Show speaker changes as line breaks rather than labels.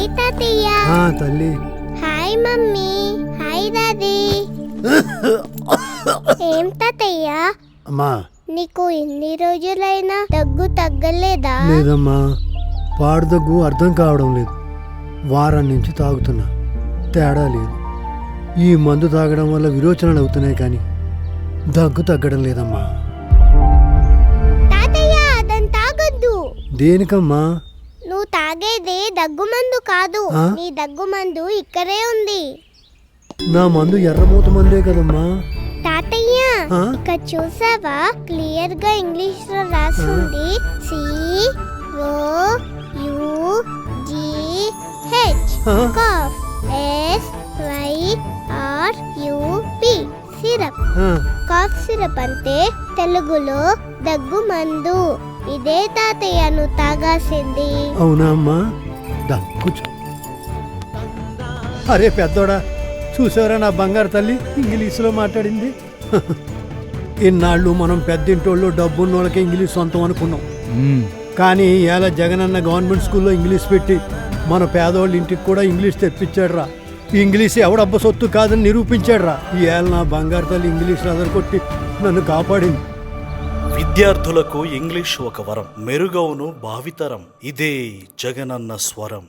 Hi తాతయ్య.
ఆ తల్లి.
Hi mummy. హాయ్ దాదీ ఏం తాతయ్య?
అమ్మా.
నీకు ఎన్ని రోజులైనా దగ్గు తగ్గలేదా?
లేదమ్మా. పాడుదగ్గు అర్థం కావడం లేదు. వారం నుంచి తాగుతున్నా. తేడా లేదు. ఈ మందు తాగడం వల్ల విరోచనలు అవుతున్నాయి కానీ దగ్గు తగ్గడం లేదమ్మా.
తాతయ్య తాగొద్దు.
దేనికమ్మా?
తాగేది దగ్గుమందు కాదు.
ఆ?
నీ దగ్గుమందు ఇక్కడే ఉంది.
నా మందు ఎర్రమూత మందే కదమ్మా.
తాతయ్య
ఆ?
ఇక్కడ చూసావా? క్లియర్గా ఇంగ్లీష్లో రాసింది C O U G H
ఆ?
Cough S Y R U P syrup.
ఆ,
కాఫ్ సిరప్ అంటే తెలుగులో దగ్గు మందు ఇదే తాతయ్య నువ్వు తాగాల్సింది
అవునా అమ్మా? దా కూర్చో. అరే పెద్దోడా చూసారా నా బంగారు తల్లి? ఇంగ్లీష్లో మాట్లాడింది. ఇన్నాళ్ళు మనం పెద్దింటోళ్ళు డబ్బున్నోళ్ళకి ఇంగ్లీష్ సొంతం అనుకున్నాం. కానీ ఇవాళ జగనన్న గవర్నమెంట్ స్కూల్లో ఇంగ్లీష్ పెట్టి మన పేదోళ్ళ ఇంటికి కూడా ఇంగ్లీష్ తెప్పించాడురా. ఇంగ్లీష్ ఎవడబ్బ సొత్తు కాదని నిరూపించాడురా. ఇవాళ నా బంగారు తల్లి ఇంగ్లీష్ కొట్టి నన్ను కాపాడింది.
విద్యార్థులకు ఇంగ్లీష్ ఒక వరం మెరుగవును భావితరం. ఇదే జగనన్న స్వరం.